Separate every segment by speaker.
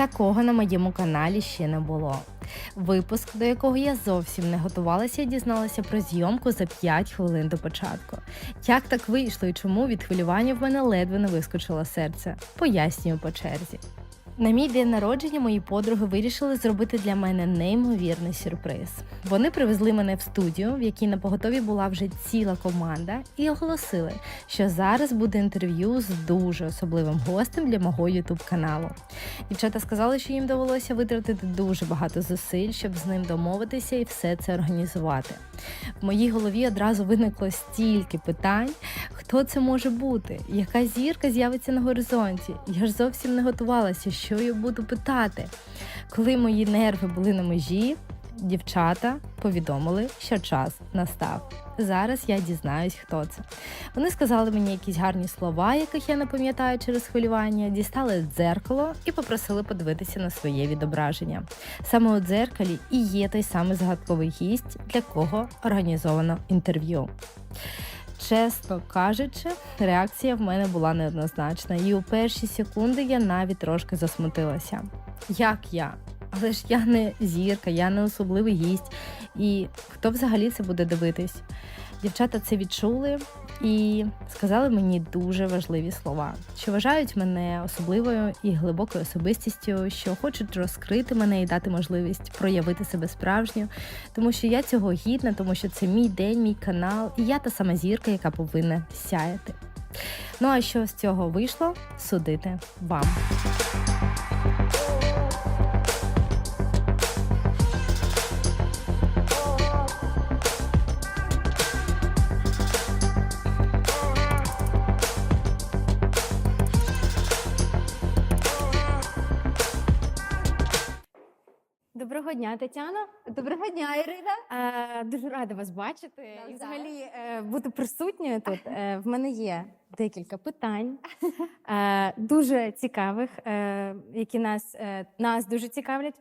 Speaker 1: Такого на моєму каналі ще не було. Випуск, до якого я зовсім не готувалася, дізналася про зйомку за 5 хвилин до початку. Як так вийшло і чому від хвилювання в мене ледве не вискочило серце? Пояснюю по черзі. На мій день народження мої подруги вирішили зробити для мене неймовірний сюрприз. Вони привезли мене в студію, в якій на поготові була вже ціла команда, і оголосили, що зараз буде інтерв'ю з дуже особливим гостем для мого ютуб каналу. Дівчата сказали, що їм довелося витратити дуже багато зусиль, щоб з ним домовитися і все це організувати. В моїй голові одразу виникло стільки питань, хто це може бути, яка зірка з'явиться на горизонті. Я ж зовсім не готувалася, що я буду питати. Коли мої нерви були на межі, дівчата повідомили, що час настав. Зараз я дізнаюсь, хто це. Вони сказали мені якісь гарні слова, яких я не пам'ятаю через хвилювання, дістали дзеркало і попросили подивитися на своє відображення. Саме у дзеркалі і є той самий загадковий гість, для кого організовано інтерв'ю. Чесно кажучи, реакція в мене була неоднозначна, і у перші секунди я навіть трошки засмутилася. Як я? Але ж я не зірка, я не особливий гість. І хто взагалі це буде дивитись? Дівчата це відчули і сказали мені дуже важливі слова, що вважають мене особливою і глибокою особистістю, що хочуть розкрити мене і дати можливість проявити себе справжньо, тому що я цього гідна, тому що це мій день, мій канал, і я та сама зірка, яка повинна сяяти. Ну а що з цього вийшло, судити вам.
Speaker 2: Доброго дня, Тетяно.
Speaker 3: Доброго дня, Ірина.
Speaker 2: Е, дуже рада вас бачити і взагалі е, бути присутньою тут. Е, в мене є декілька питань, е, дуже цікавих, е, які нас, е, нас дуже цікавлять.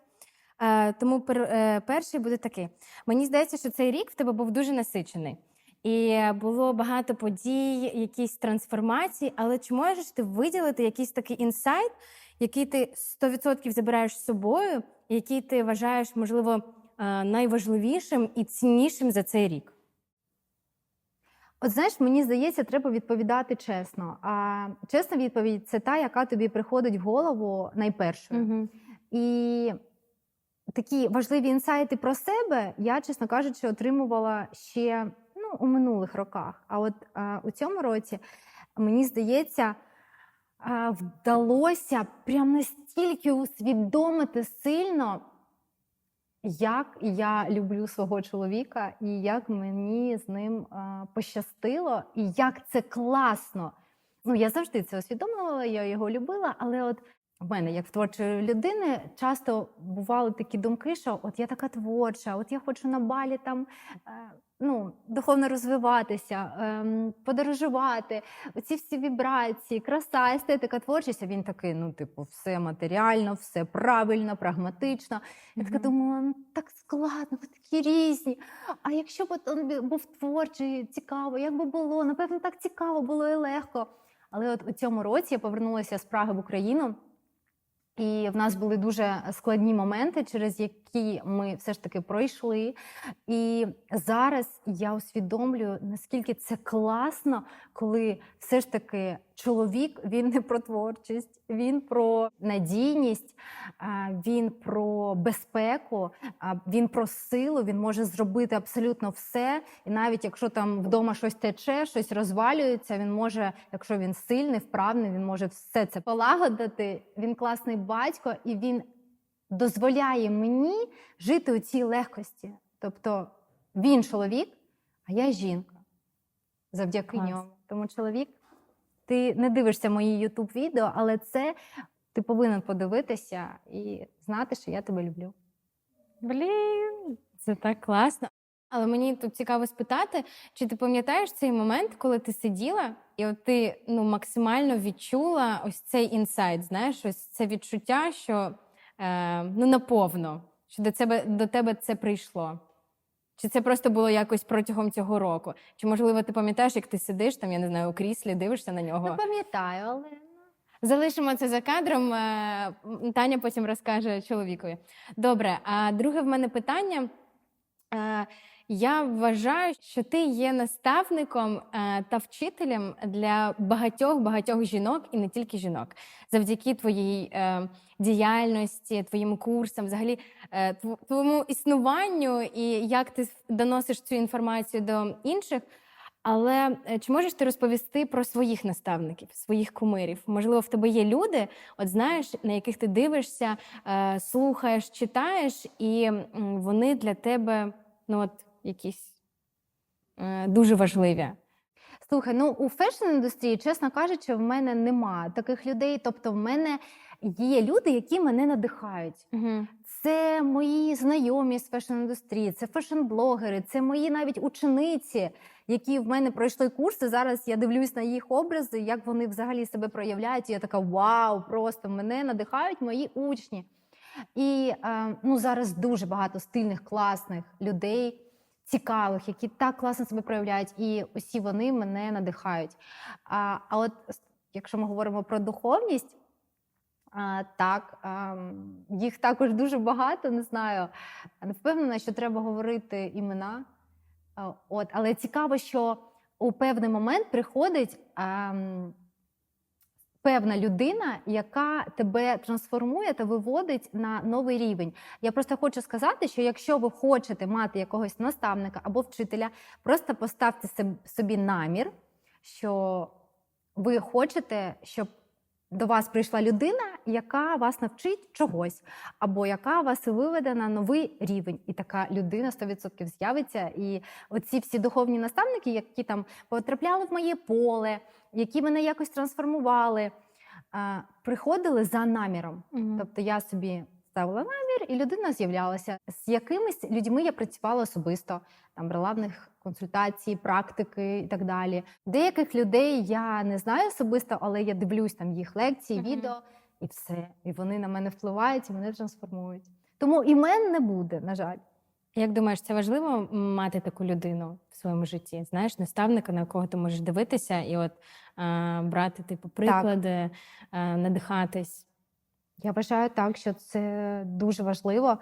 Speaker 2: Е, тому пер, е, перший буде такий. Мені здається, що цей рік в тебе був дуже насичений. І було багато подій, якісь трансформації, але чи можеш ти виділити якийсь такий інсайт, який ти 100% забираєш з собою, який ти вважаєш, можливо, е, найважливішим і ціннішим за цей рік?
Speaker 3: От знаєш, мені здається, треба відповідати чесно. А чесна відповідь це та, яка тобі приходить в голову найпершою.
Speaker 2: Угу.
Speaker 3: І такі важливі інсайти про себе я, чесно кажучи, отримувала ще ну, у минулих роках. А от а, у цьому році, мені здається, вдалося прям настільки усвідомити сильно, як я люблю свого чоловіка, і як мені з ним пощастило, і як це класно. Ну, я завжди це усвідомлювала, я його любила, але от в мене, як в творчої людини, часто бували такі думки, що от я така творча, от я хочу на балі там е, ну, духовно розвиватися, ем, подорожувати, оці всі вібрації, краса, естетика, творчість. А він такий, ну, типу, все матеріально, все правильно, прагматично. Я така думала, ну так складно, ви такі різні. А якщо б він був творчий, цікаво, як би було? Напевно, так цікаво було і легко. Але от у цьому році я повернулася з Праги в Україну. І в нас були дуже складні моменти, через які ми все ж таки пройшли. І зараз я усвідомлюю, наскільки це класно, коли все ж таки чоловік він не про творчість, він про надійність, він про безпеку, він про силу. Він може зробити абсолютно все. І навіть якщо там вдома щось тече, щось розвалюється, він може, якщо він сильний, вправний, він може все це полагодити. Він класний батько, і він дозволяє мені жити у цій легкості. Тобто він чоловік, а я жінка. Завдяки
Speaker 2: Клас.
Speaker 3: ньому. Тому чоловік, ти не дивишся мої ютуб відео, але це ти повинен подивитися і знати, що я тебе люблю.
Speaker 2: Блін, це так класно. Але мені тут цікаво спитати, чи ти пам'ятаєш цей момент, коли ти сиділа, і от ти ну, максимально відчула ось цей інсайт, знаєш, ось це відчуття, що е, ну, наповно, що до тебе, до тебе це прийшло. Чи це просто було якось протягом цього року? Чи, можливо, ти пам'ятаєш, як ти сидиш там, я не знаю, у кріслі, дивишся на нього?
Speaker 3: Не пам'ятаю, але
Speaker 2: Залишимо це за кадром. е, Таня потім розкаже чоловікові. Добре, а друге в мене питання. Я вважаю, що ти є наставником е, та вчителем для багатьох багатьох жінок і не тільки жінок, завдяки твоїй е, діяльності, твоїм курсам, взагалі е, твоєму існуванню і як ти доносиш цю інформацію до інших. Але чи можеш ти розповісти про своїх наставників, своїх кумирів? Можливо, в тебе є люди, от знаєш, на яких ти дивишся, слухаєш, читаєш, і вони для тебе ну от якісь е, дуже важливі.
Speaker 3: Слухай, ну у фешн-індустрії, чесно кажучи, в мене нема таких людей. Тобто, в мене є люди, які мене надихають.
Speaker 2: Угу.
Speaker 3: Це мої знайомі з фешн-індустрії, це фешн-блогери, це мої навіть учениці, які в мене пройшли курси. Зараз я дивлюсь на їх образи, як вони взагалі себе проявляють. І я така вау, просто мене надихають мої учні. І е, ну, зараз дуже багато стильних, класних людей, цікавих, які так класно себе проявляють, і усі вони мене надихають. А, а от якщо ми говоримо про духовність, а, так, а, їх також дуже багато, не знаю. Не впевнена, що треба говорити імена. А, От, але цікаво, що у певний момент приходить а, м, певна людина, яка тебе трансформує та виводить на новий рівень. Я просто хочу сказати, що якщо ви хочете мати якогось наставника або вчителя, просто поставте собі намір, що ви хочете, щоб до вас прийшла людина, яка вас навчить чогось, або яка вас виведе на новий рівень. І така людина 100% з'явиться. І оці всі духовні наставники, які там потрапляли в моє поле, які мене якось трансформували, приходили за наміром. Тобто я собі ставила намір, і людина з'являлася. З якимись людьми я працювала особисто, там брала в них консультації, практики і так далі. Деяких людей я не знаю особисто, але я дивлюсь там їх лекції,
Speaker 2: Мгм.
Speaker 3: відео, і все. І вони на мене впливають і мене трансформують. Тому імен не буде, на жаль.
Speaker 2: Як думаєш, це важливо мати таку людину в своєму житті? Знаєш, наставника, на кого ти можеш дивитися і от е, брати типу приклади, е, надихатись.
Speaker 3: Я вважаю так, що це дуже важливо.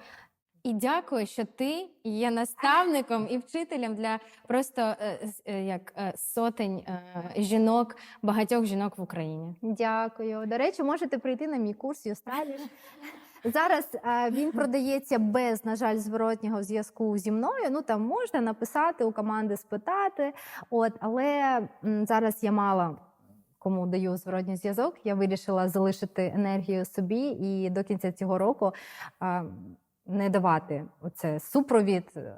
Speaker 2: І дякую, що ти є наставником і вчителем для просто е, е, як е, сотень жінок, багатьох жінок в Україні.
Speaker 3: Дякую. До речі, можете прийти на мій курс Юсталі. Зараз він продається без, на жаль, зворотнього зв'язку зі мною. Ну там можна написати у команди, спитати. От, але зараз я мала кому даю зворотній зв'язок. Я вирішила залишити енергію собі і до кінця цього року не давати оце супровід. е,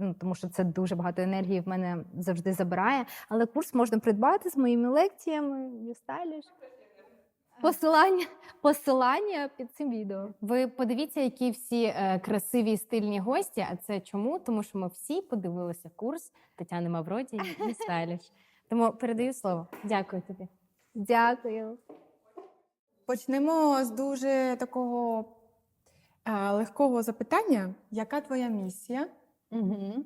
Speaker 3: Ну, тому що це дуже багато енергії в мене завжди забирає. Але курс можна придбати з моїми лекціями. Юсталіш. Посилання, посилання під цим відео.
Speaker 2: Ви подивіться, які всі е, красиві і стильні гості. А це чому? Тому що ми всі подивилися курс Тетяни Мавроді і Стайліш. Тому передаю слово. Дякую тобі.
Speaker 3: Дякую.
Speaker 4: Почнемо з дуже такого е, легкого запитання. Яка твоя місія?
Speaker 3: Угу.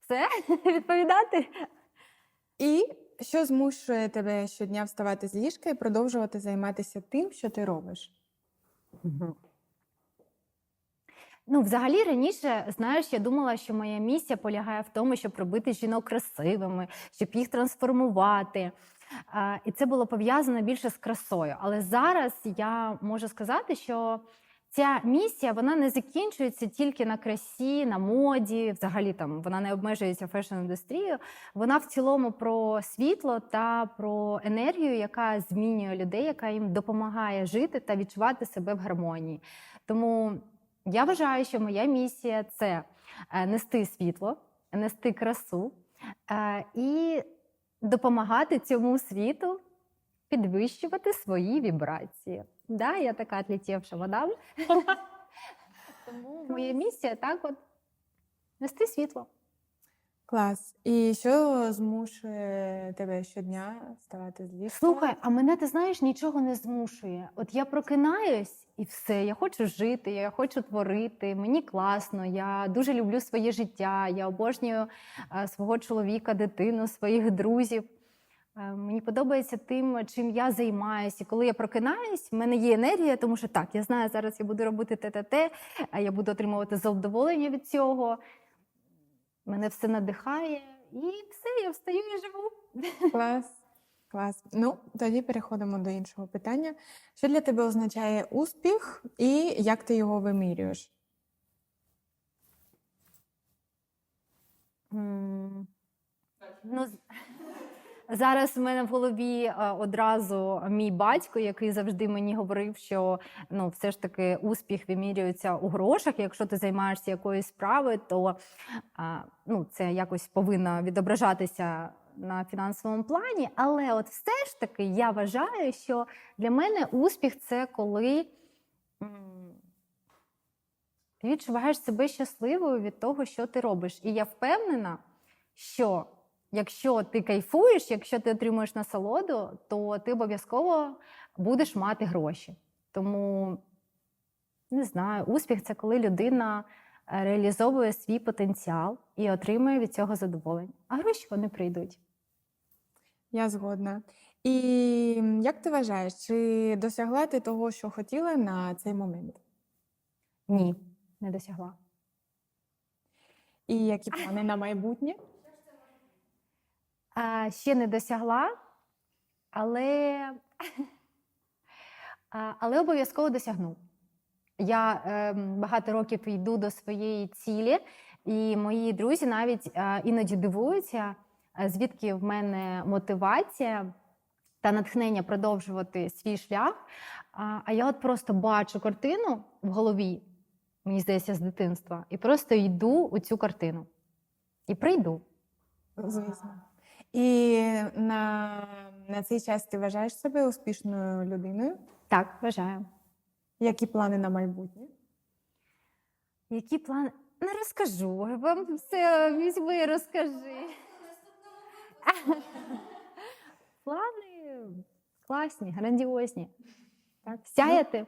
Speaker 3: Все? Відповідати?
Speaker 4: І що змушує тебе щодня вставати з ліжка і продовжувати займатися тим, що ти робиш?
Speaker 3: Ну, взагалі раніше, знаєш, я думала, що моя місія полягає в тому, щоб робити жінок красивими, щоб їх трансформувати. І це було пов'язано більше з красою. Але зараз я можу сказати, що ця місія вона не закінчується тільки на красі, на моді. Взагалі там вона не обмежується фешн-індустрією. Вона в цілому про світло та про енергію, яка змінює людей, яка їм допомагає жити та відчувати себе в гармонії. Тому я вважаю, що моя місія це е, нести світло, нести красу е, і допомагати цьому світу підвищувати свої вібрації. Да, я така отлетівша мадам. Тому моя місія так от нести світло.
Speaker 4: Клас. І що змушує тебе щодня вставати з ліжка?
Speaker 3: Слухай, а мене ти знаєш нічого не змушує. От я прокинаюсь і все. Я хочу жити, я хочу творити. Мені класно. Я дуже люблю своє життя. Я обожнюю е, свого чоловіка, дитину, своїх друзів. Е, Мені подобається тим, чим я займаюся. І Коли я прокинаюсь, в мене є енергія, тому що так, я знаю, зараз я буду робити те те те, я буду отримувати задоволення від цього. Мене все надихає, і все, я встаю і живу.
Speaker 4: Клас. Клас. Ну, тоді переходимо до іншого питання. Що для тебе означає успіх і як ти його вимірюєш?
Speaker 3: Mm. Ну, зараз в мене в голові е, одразу мій батько, який завжди мені говорив, що ну, все ж таки успіх вимірюється у грошах. Якщо ти займаєшся якоюсь справою, то ну, це якось повинно відображатися на фінансовому плані. Але от все ж таки я вважаю, що для мене успіх це коли. ти відчуваєш себе щасливою від того, що ти робиш. І я впевнена, що якщо ти кайфуєш, якщо ти отримуєш насолоду, то ти обов'язково будеш мати гроші. Тому не знаю, успіх це коли людина е, реалізовує свій потенціал і отримує від цього задоволення. А гроші вони прийдуть.
Speaker 4: Я згодна. І як ти вважаєш, чи досягла ти того, що хотіла на цей момент?
Speaker 3: Ні, не досягла.
Speaker 4: І які плани на майбутнє?
Speaker 3: Ще не досягла, але, але обов'язково досягну. Я е, багато років йду до своєї цілі, і мої друзі навіть е, іноді дивуються, е, звідки в мене мотивація та натхнення продовжувати свій шлях. А, а я от просто бачу картину в голові, мені здається, з дитинства, і просто йду у цю картину. І прийду.
Speaker 4: Звісно. І на, на цей час ти вважаєш себе успішною людиною?
Speaker 3: Так, вважаю.
Speaker 4: Які плани на майбутнє?
Speaker 3: Які плани? Не розкажу. Вам все візьми, розкажи. Плани класні, грандіозні. Так, сяяти.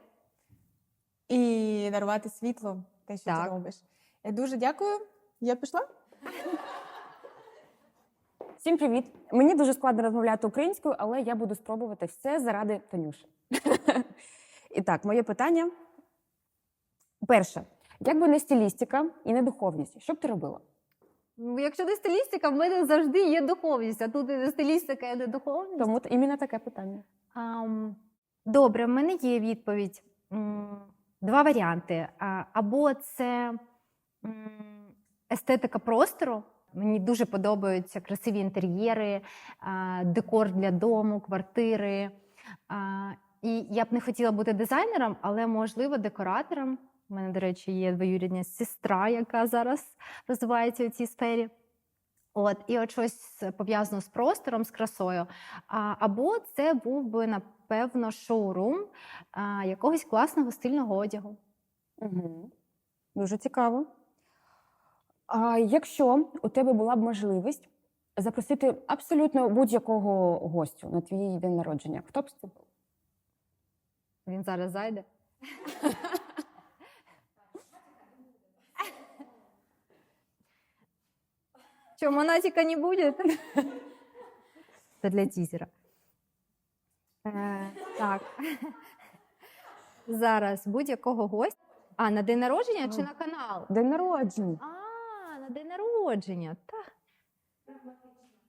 Speaker 4: І дарувати світло, те, що
Speaker 3: Так.
Speaker 4: ти робиш. Я дуже дякую. Я пішла.
Speaker 5: Всім привіт! Мені дуже складно розмовляти українською, але я буду спробувати все заради Танюші. І так, моє питання. Перше, як би не стилістика і не духовність, що б ти робила?
Speaker 3: Ну, Якщо не стилістика, в мене завжди є духовність, а тут і не стилістика, і не духовність.
Speaker 5: Тому іменно таке питання.
Speaker 3: Ам, Добре, в мене є відповідь. Два варіанти. Або це естетика простору. Мені дуже подобаються красиві інтер'єри, декор для дому, квартири. І я б не хотіла бути дизайнером, але можливо декоратором. У мене, до речі, є двоюрідня сестра, яка зараз розвивається у цій сфері. От, і от щось пов'язано з простором, з красою. А, або це був би, напевно, шоурум а, якогось класного стильного одягу.
Speaker 5: Угу. Дуже цікаво. А якщо у тебе була б можливість запросити абсолютно будь-якого гостю на твій день народження, хто б це був?
Speaker 3: Він зараз зайде. Что, монатика не будет? Это для тизера. Е, так. Зараз будь-якого гостя. А, на день народження чи на канал?
Speaker 5: День народження.
Speaker 3: А, на день народження. Та.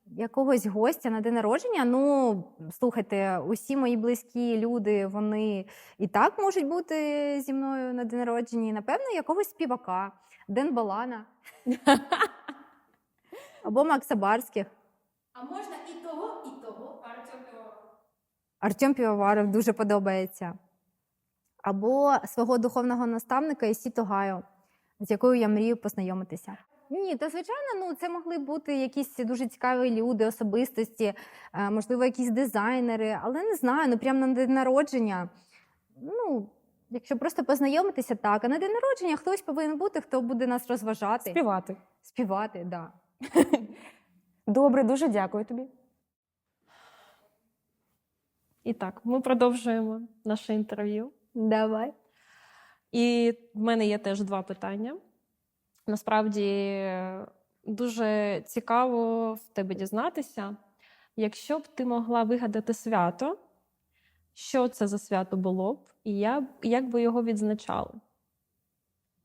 Speaker 3: Якогось гостя на день народження. Ну, слухайте, усі мої близькі люди, вони і так можуть бути зі мною на день народження. І, Напевно, якогось співака, Ден Балана. Або Макса Барських.
Speaker 6: А можна і того, і того. Артем Півоваров.
Speaker 3: Артем Півоваров дуже подобається. Або свого духовного наставника Ісіто Гайо, з якою я мрію познайомитися. Ні, та звичайно, ну це могли бути якісь дуже цікаві люди, особистості, е, можливо, якісь дизайнери, але не знаю, ну прямо на день народження. Ну, якщо просто познайомитися, так. А на день народження хтось повинен бути, хто буде нас розважати,
Speaker 5: Співати.
Speaker 3: співати, так. Да.
Speaker 5: Добре, дуже дякую тобі.
Speaker 7: І так, ми продовжуємо наше інтерв'ю.
Speaker 3: Давай.
Speaker 7: І в мене є теж два питання. Насправді дуже цікаво в тебе дізнатися, якщо б ти могла вигадати свято, що це за свято було б, і я, як би його відзначали?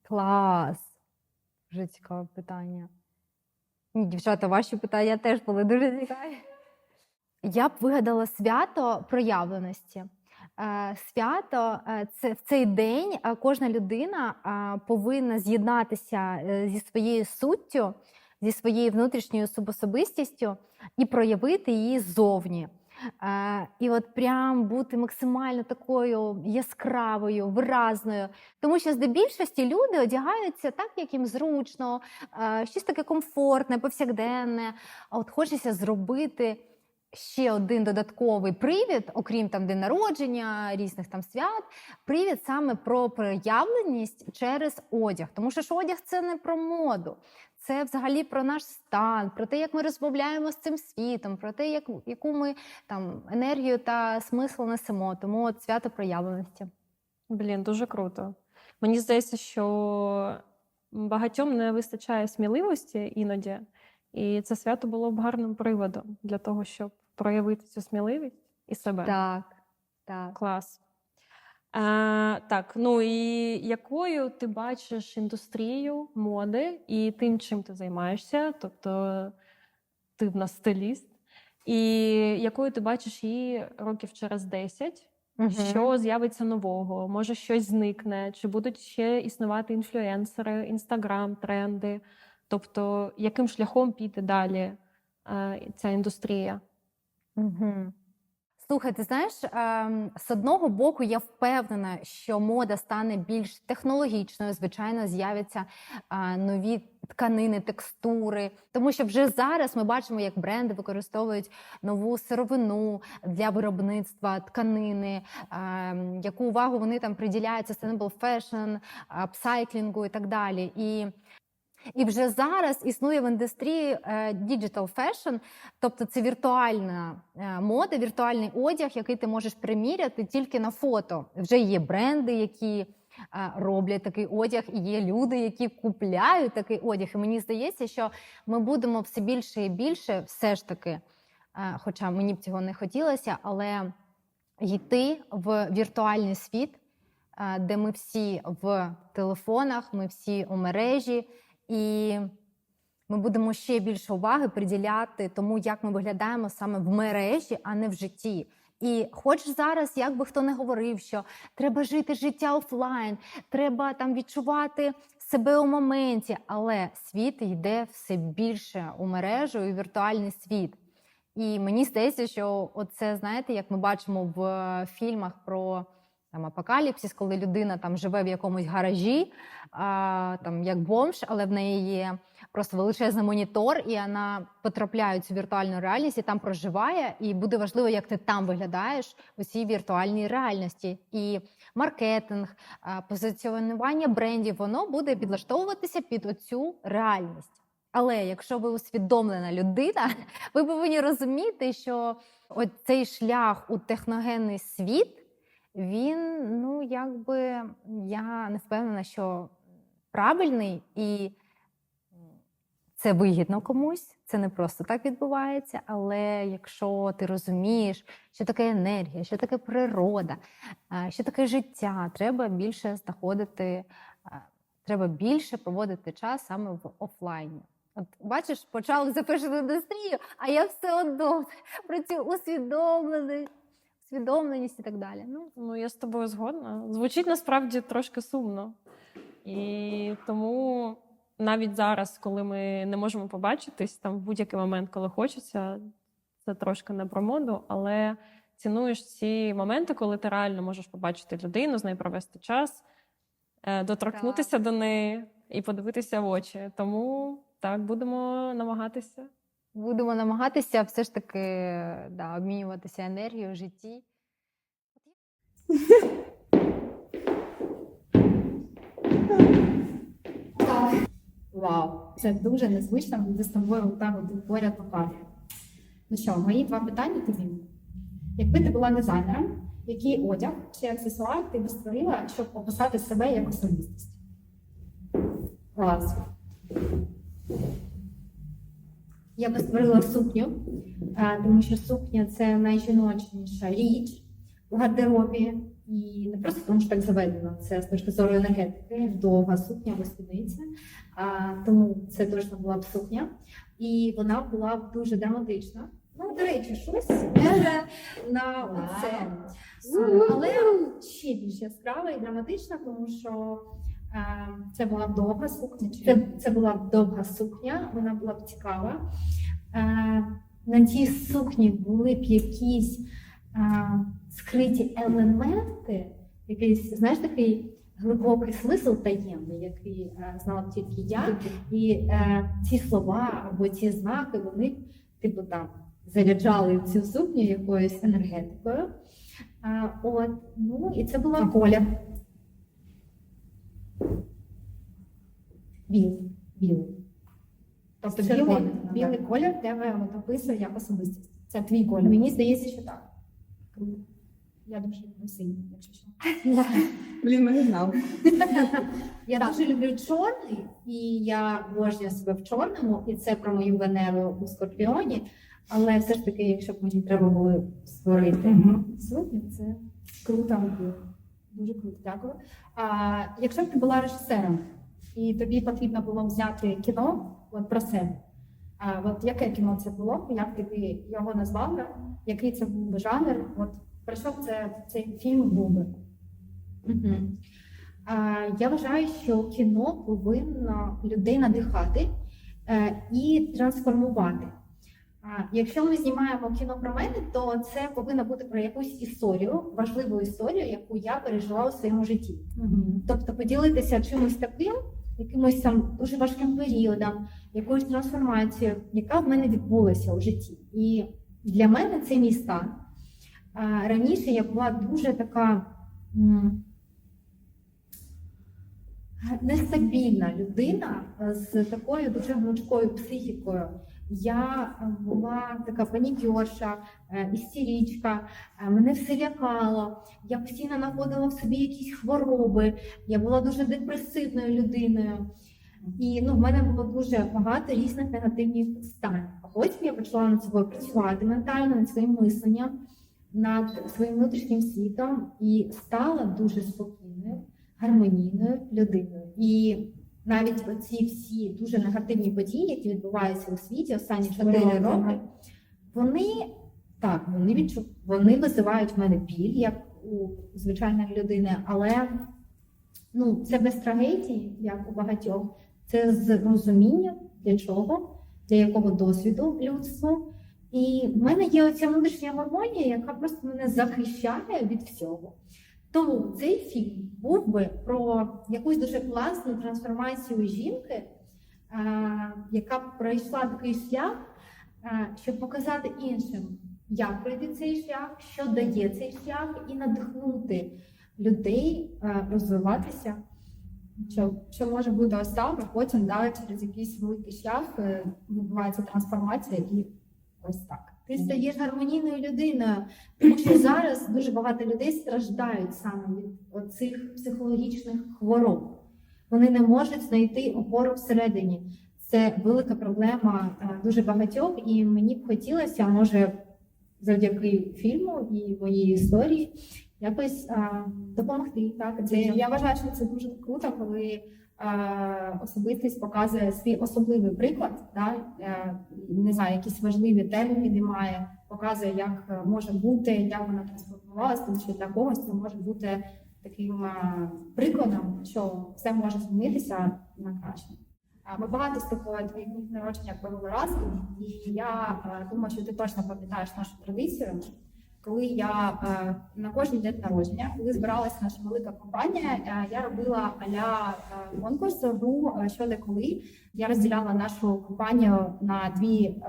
Speaker 3: Клас. Дуже цікаве питання. Ні, дівчата, ваші питання теж були дуже цікаві. Я б вигадала свято проявленості. Е, Свято е, це в цей день е, кожна людина повинна з'єднатися зі своєю суттю, зі своєю внутрішньою субособистістю і проявити її ззовні. І от прям бути максимально такою яскравою, виразною. Тому що здебільшості люди одягаються так, як їм зручно, щось таке комфортне, повсякденне. А от хочеться зробити ще один додатковий привід, окрім там день народження, різних там свят. Привід саме про проявленість через одяг. Тому що ж одяг це не про моду. Це взагалі про наш стан, про те, як ми розмовляємо з цим світом, про те, як, яку ми там енергію та смисл несемо. Тому от свято проявленості.
Speaker 7: Блін, дуже круто. Мені здається, що багатьом не вистачає сміливості іноді, і це свято було б гарним приводом для того, щоб проявити цю сміливість і себе.
Speaker 3: Так, так.
Speaker 7: Клас. Е, так, ну і якою ти бачиш індустрію моди і тим, чим ти займаєшся? Тобто ти в нас стиліст, і якою ти бачиш її років через 10?
Speaker 3: Мгм.
Speaker 7: Що з'явиться нового? Може, щось зникне, чи будуть ще існувати інфлюенсери, інстаграм, тренди? Тобто, яким шляхом піде далі е, ця індустрія?
Speaker 3: Угу. Слухай, ти знаєш, ем, з одного боку, я впевнена, що мода стане більш технологічною. Звичайно, з'являться е, нові тканини, текстури. Тому що вже зараз ми бачимо, як бренди використовують нову сировину для виробництва тканини, ем, яку увагу вони там приділяють sustainable fashion, апсайклінгу і так далі. І і вже зараз існує в індустрії е, digital fashion, тобто це віртуальна е, мода, віртуальний одяг, який ти можеш приміряти тільки на фото. Вже є бренди, які е, роблять такий одяг, і є люди, які купляють такий одяг. І мені здається, що ми будемо все більше і більше, все ж таки, е, хоча мені б цього не хотілося, але йти в віртуальний світ, е, де ми всі в телефонах, ми всі у мережі. І ми будемо ще більше уваги приділяти тому, як ми виглядаємо саме в мережі, а не в житті. І хоч зараз, як би хто не говорив, що треба жити життя офлайн, треба там відчувати себе у моменті, але світ йде все більше у мережу і віртуальний світ. І мені здається, що оце, знаєте, як ми бачимо в фільмах про там апокаліпсис, коли людина там живе в якомусь гаражі, а, там як бомж, але в неї є просто величезний монітор, і вона потрапляє в цю віртуальну реальність і там проживає. І буде важливо, як ти там виглядаєш у цій віртуальній реальності. І маркетинг, позиціонування брендів, воно буде підлаштовуватися під оцю реальність. Але якщо ви усвідомлена людина, ви повинні розуміти, що цей шлях у техногенний світ. Він, ну якби я не впевнена, що правильний і це вигідно комусь. Це не просто так відбувається. Але якщо ти розумієш, що таке енергія, що таке природа, що таке життя, треба більше знаходити, треба більше проводити час саме в офлайні. От бачиш, почали за фешн індустрію, а я все одно про цю усвідомленість, усвідомленість і так далі. Ну,
Speaker 7: Ну, я з тобою згодна. Звучить насправді трошки сумно. І тому навіть зараз, коли ми не можемо побачитись, там в будь-який момент, коли хочеться, це трошки не про моду, але цінуєш ці моменти, коли ти реально можеш побачити людину, з нею провести час, е, доторкнутися до неї і подивитися в очі. Тому так, будемо намагатися.
Speaker 3: Будемо намагатися все ж таки да, обмінюватися енергією в житті.
Speaker 8: Вау, це дуже незвично бути з тобою отак от поряд по кадрі. Ну що, мої два питання тобі. Якби ти була дизайнером, який одяг чи аксесуар ти б створила, щоб описати себе як особистість? Клас. Я би створила сукню, тому що сукня це найжіночніша річ у гардеробі. І не просто тому, що так заведено, це з точки зору енергетики, довга сукня. А, тому це точно була б сукня. І вона була б дуже драматична. Ну, до речі, щось на це. Але ще більш яскрава і драматична, тому що це була довга сукня. Це, це була довга сукня, вона була б цікава. Е, на цій сукні були б якісь е, скриті елементи, якийсь, знаєш, такий глибокий смисл таємний, який е, знала б тільки я. І е, ці слова або ці знаки, вони типу там заряджали цю сукню якоюсь енергетикою. От, ну, і це була колір. Білий. Білий. Тобто білий,
Speaker 2: Червоний,
Speaker 8: білий колір тебе от описує як особистість. Це твій колір. Мені здається, що так. Я дуже люблю синій, якщо що.
Speaker 4: Блін, ми не знали.
Speaker 8: Я дуже люблю чорний, і я обожнюю себе в чорному, і це про мою Венеру у Скорпіоні. Але все ж таки, якщо б мені треба було створити сукню, це круто. Дуже круто, дякую. А, якщо б ти була режисером, і тобі потрібно було взяти кіно от про себе, а, от яке кіно це було, як ти його назвала, який це був би жанр, от про що це цей фільм був би? Угу. А, Я вважаю, що кіно повинно людей надихати е, і трансформувати. Якщо ми знімаємо кіно про мене, то це повинно бути про якусь історію, важливу історію, яку я пережила у своєму житті. Тобто поділитися чимось таким, якимось там дуже важким періодом, якоюсь трансформацією, яка в мене відбулася у житті. І для мене це мій стан. Раніше я була дуже така. нестабільна людина з такою дуже гнучкою психікою. Я була така панікерша, е, істерічка, е, мене все лякало. Я постійно знаходила в собі якісь хвороби. Я була дуже депресивною людиною. І ну, в мене було дуже багато різних негативних станів. А потім я почала над собою працювати ментально, над своїм мисленням, над своїм внутрішнім світом і стала дуже спокійною гармонійною людиною. І навіть оці всі дуже негативні події, які відбуваються у світі останні 4 роки, вони так, вони відчу... вони визивають в мене біль, як у звичайної людини, але ну, це без трагедії, як у багатьох, це з розумінням для чого, для якого досвіду людству. І в мене є оця внутрішня гармонія, яка просто мене захищає від всього. Тому цей фільм був би про якусь дуже класну трансформацію жінки, яка пройшла такий шлях, щоб показати іншим, як пройти цей шлях, що дає цей шлях, і надихнути людей розвиватися. Що, що може бути а потім далі через якийсь великий шлях е, відбувається трансформація і ось так. Ти стаєш гармонійною людиною, тому що зараз дуже багато людей страждають саме від оцих психологічних хвороб. Вони не можуть знайти опору всередині. Це велика проблема е, дуже багатьох, і мені б хотілося, може, завдяки фільму і моїй історії якось а, допомогти. Так, це я вважаю, що це дуже круто, коли особистість показує свій особливий приклад, да, е, не знаю, якісь важливі теми підіймає, показує, як е, може бути, як вона трансформувалася, тому що для когось це може бути таким е, прикладом, що все може змінитися на краще. Ми багато тобою твоїх народження провели разом, і я е, думаю, що ти точно пам'ятаєш нашу традицію. Коли я е, на кожен день народження, коли збиралася наша велика компанія, е, я робила аля е, конкурс гру що де коли. Я розділяла нашу компанію на дві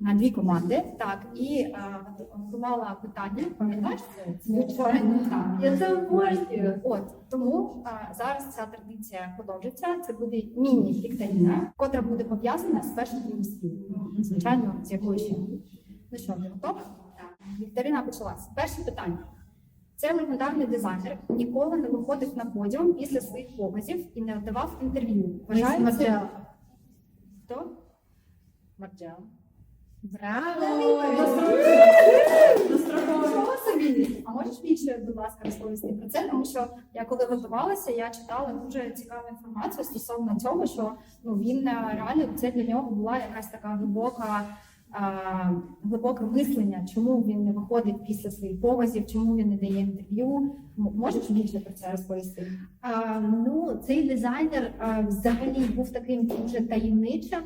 Speaker 8: на дві команди. Так і готувала питання. Пам'ятаєш це? Звичайно, так. Я це обожнюю. От тому зараз ця традиція продовжиться. Це буде міні-вікторина, котра буде пов'язана з першим днем світу. Звичайно, з якою ще. Ну що, ви готові? Вікторина почалась. Перше питання. Це легендарний дизайнер ніколи не виходив на подіум після своїх показів і не давав інтерв'ю. Вважаю це... Хто?
Speaker 9: Марджел.
Speaker 10: Нічого собі. А можеш більше, будь ласка, розповісти про це? Тому що я коли готувалася, я читала дуже цікаву інформацію стосовно цього, що ну він е, реально це для нього була якась така глибока. Глибоке мислення, чому він не виходить після своїх показів, чому він не дає інтерв'ю. Можеш більше про це розповісти?
Speaker 8: А, ну, цей дизайнер а, взагалі був таким дуже таємничим,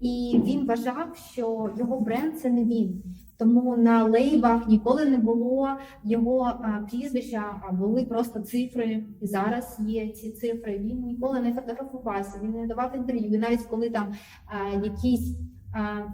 Speaker 8: і він вважав, що його бренд це не він. Тому на лейбах ніколи не було його а, прізвища, а були просто цифри. І зараз є ці цифри. Він ніколи не фотографувався, він не давав інтерв'ю. І навіть коли там а, якісь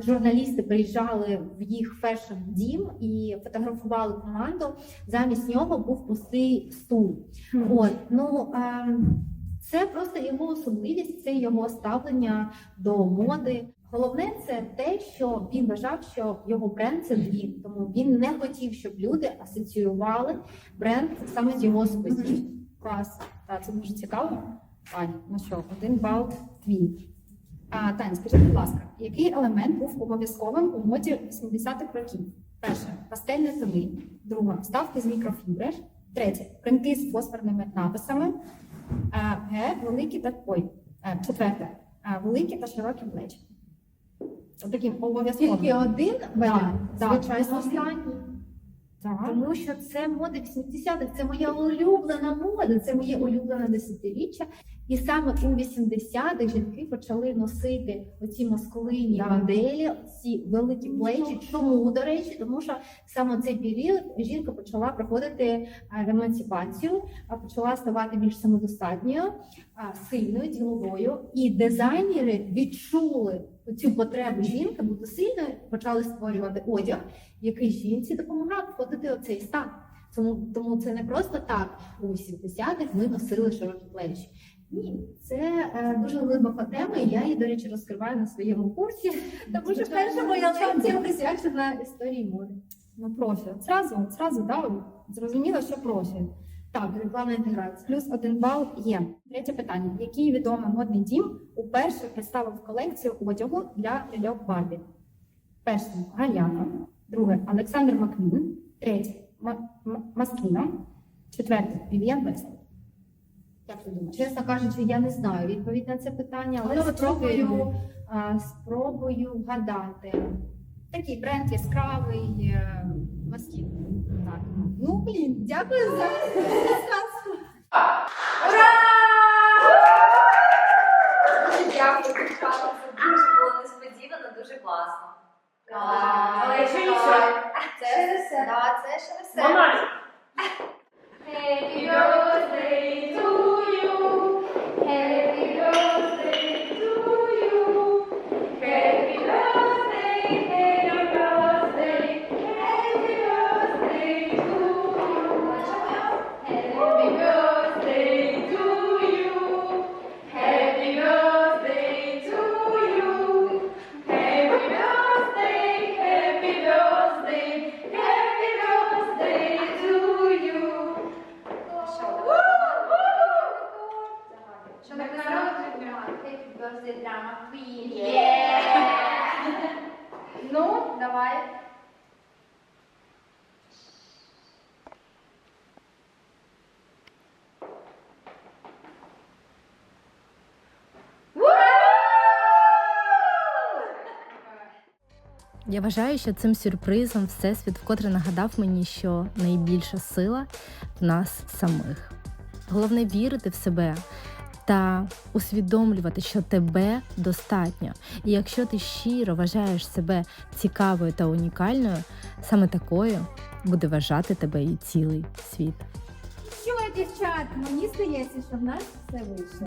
Speaker 8: журналісти приїжджали в їх фешн дім і фотографували команду, замість нього був пустий стул. От ну ем, це просто його особливість, це його ставлення до моди. Головне це те, що він вважав, що його бренд це він, тому він не хотів, щоб люди асоціювали бренд саме з його особистістю.
Speaker 10: Клас, так, це дуже цікаво. Ань, ну що, один бал твій. А, Тань, скажи, будь ласка, який елемент був обов'язковим у моді 80-х років? Перше пастельні тони, друге вставки з мікрофібри, третє принти з фосфорними написами, а, Г великі та ой, е, четверте а, великі та широкі плечі. Таким обов'язковим.
Speaker 8: Тільки один варіант,
Speaker 10: так.
Speaker 8: звичайно, останній.
Speaker 10: Так.
Speaker 8: Тому що це мода 80-х, це моя улюблена мода, це моє улюблене десятиріччя. І саме у 80-х жінки почали носити оці маскулинні
Speaker 10: Да.
Speaker 8: моделі, ці великі плечі. Чому, до речі, тому що саме цей період жінка почала проходити емансипацію, а почала ставати більш самодостатньою, сильною, діловою. І дизайнери відчули цю потребу жінки бути сильною, почали створювати одяг, який жінці допомагав входити у цей стан. Тому, тому це не просто так. У 80-х ми носили широкі плечі. Ні, це е, дуже глибока тема, і я її, до речі, розкриваю на своєму курсі. Тому що перша моя лекція присвячена історії моди.
Speaker 10: Ну, профі. Зразу, зразу, да, зрозуміло, що профі.
Speaker 8: Так, рекламна інтеграція.
Speaker 10: Плюс один бал є. Третє питання. Який відомий модний дім уперше представив колекцію одягу для ляльок Барбі? Перше Галяка, друге Олександр Маквін, третє Ма- Маскіна, четверте Вів'ян Вест. Як ти думаєш?
Speaker 8: Чесно кажучи, я не знаю відповідь на це питання, але
Speaker 10: Ну,
Speaker 8: спробую, а, спробую вгадати.
Speaker 10: Такий бренд яскравий, е, Маскін. Так. Ну, блін, дякую за підказку.
Speaker 3: Дуже дякую, дівчата. Це дуже було несподівано, дуже класно. Але якщо нічого, це все. Це ще не все. Happy birthday
Speaker 1: Я вважаю, що цим сюрпризом Всесвіт вкотре нагадав мені, що найбільша сила в нас самих. Головне вірити в себе та усвідомлювати, що тебе достатньо. І якщо ти щиро вважаєш себе цікавою та унікальною, саме такою буде вважати тебе і цілий світ.
Speaker 11: Що, дівчат, мені здається, що в нас все вийшло.